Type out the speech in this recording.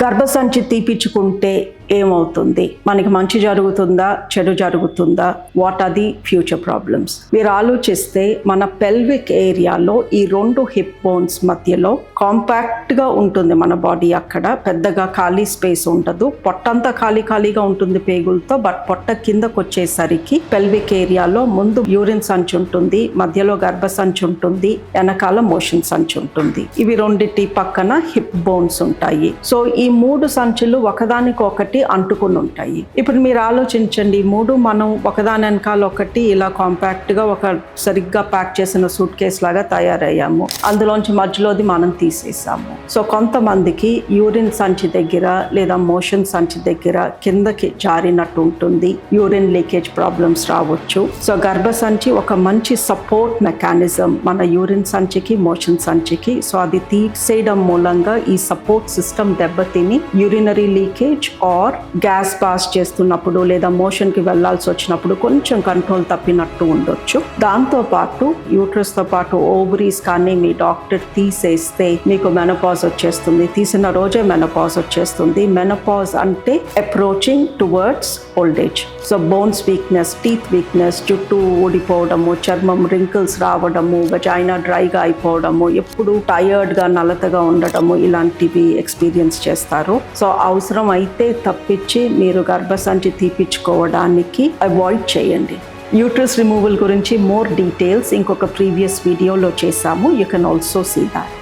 గర్భసంచి తీపిచ్చుకుంటే ఏమవుతుంది? మనకి మంచి జరుగుతుందా? చెడు జరుగుతుందా? What are the future problems మీరు ఆలోచిస్తే మన పెల్విక్ ఏరియాలో ఈ రెండు హిప్ బోన్స్ మధ్యలో కాంపాక్ట్గా ఉంటుంది మన బాడీ అక్కడ. పెద్దగా ఖాళీ స్పేస్ ఉండదు. పొట్టంతా ఖాళీ ఖాళీగా ఉంటుంది పేగులతో బట్ పొట్ట కిందకు వచ్చేసరికి పెల్విక్ ఏరియాలో ముందు యూరిన్ సంచి ఉంటుంది మధ్యలో గర్భ సంచి ఉంటుంది వెనకాల మోషన్ సంచి ఉంటుంది. ఇవి రెండింటి పక్కన హిప్ బోన్స్ ఉంటాయి. సో ఈ మూడు సంచులు ఒకదానికొకటి అంటుకుని ఉంటాయి ఇప్పుడు మీరు ఆలోచించండి ఈ మూడు మనం ఒకదాని వెనకాల ఒకటి ఇలా కాంపాక్ట్గా ఒక సరిగ్గా ప్యాక్ చేసిన సూట్ కేస్ లాగా తయారయ్యాము. అందులోంచి మధ్యలోది మనం తీసేసాము. సో కొంతమందికి యూరిన్ సంచి దగ్గర లేదా మోషన్ సంచి దగ్గర కిందకి జారినట్టు ఉంటుంది. యూరిన్ లీకేజ్ ప్రాబ్లమ్స్ రావచ్చు. సో గర్భ సంచి ఒక మంచి సపోర్ట్ మెకానిజం మన యూరిన్ సంచికి మోషన్ సంచికి. సో అది తీసేయడం మూలంగా ఈ సపోర్ట్ సిస్టమ్ తిని urinary leakage or gas pass చేస్తున్నప్పుడు లేదా మోషన్కి వెళ్ళాల్సి వచ్చినప్పుడు కొంచెం కంట్రోల్ తప్పినట్టు ఉండొచ్చు. దాంతో పాటు పాటు ఓవరీస్ కానీ మీ డాక్టర్ తీసేస్తే మీకు మెనపాజ్ వచ్చేస్తుంది. తీసిన రోజే మెనపాజ్ వచ్చేస్తుంది. మెనపాజ్ అంటే approaching towards old age so bones weakness teeth weakness జుట్టు ఊడిపోవడము చర్మం రింకిల్స్ రావడము వజైనా డ్రైగా అయిపోవడము ఎప్పుడు టయర్డ్గా నలతగా ఉండటము ఇలాంటివి ఎక్స్పీరియన్స్ చేస్తాం చేస్తారు. సో అవసరం అయితే తప్పించి మీరు గర్భసంచి తీపించుకోవడానికి అవాయిడ్ చేయండి. యూట్రస్ రిమూవల్ గురించి మోర్ డీటెయిల్స్ ఇంకొక ప్రీవియస్ వీడియోలో చేశాము. You can also see that.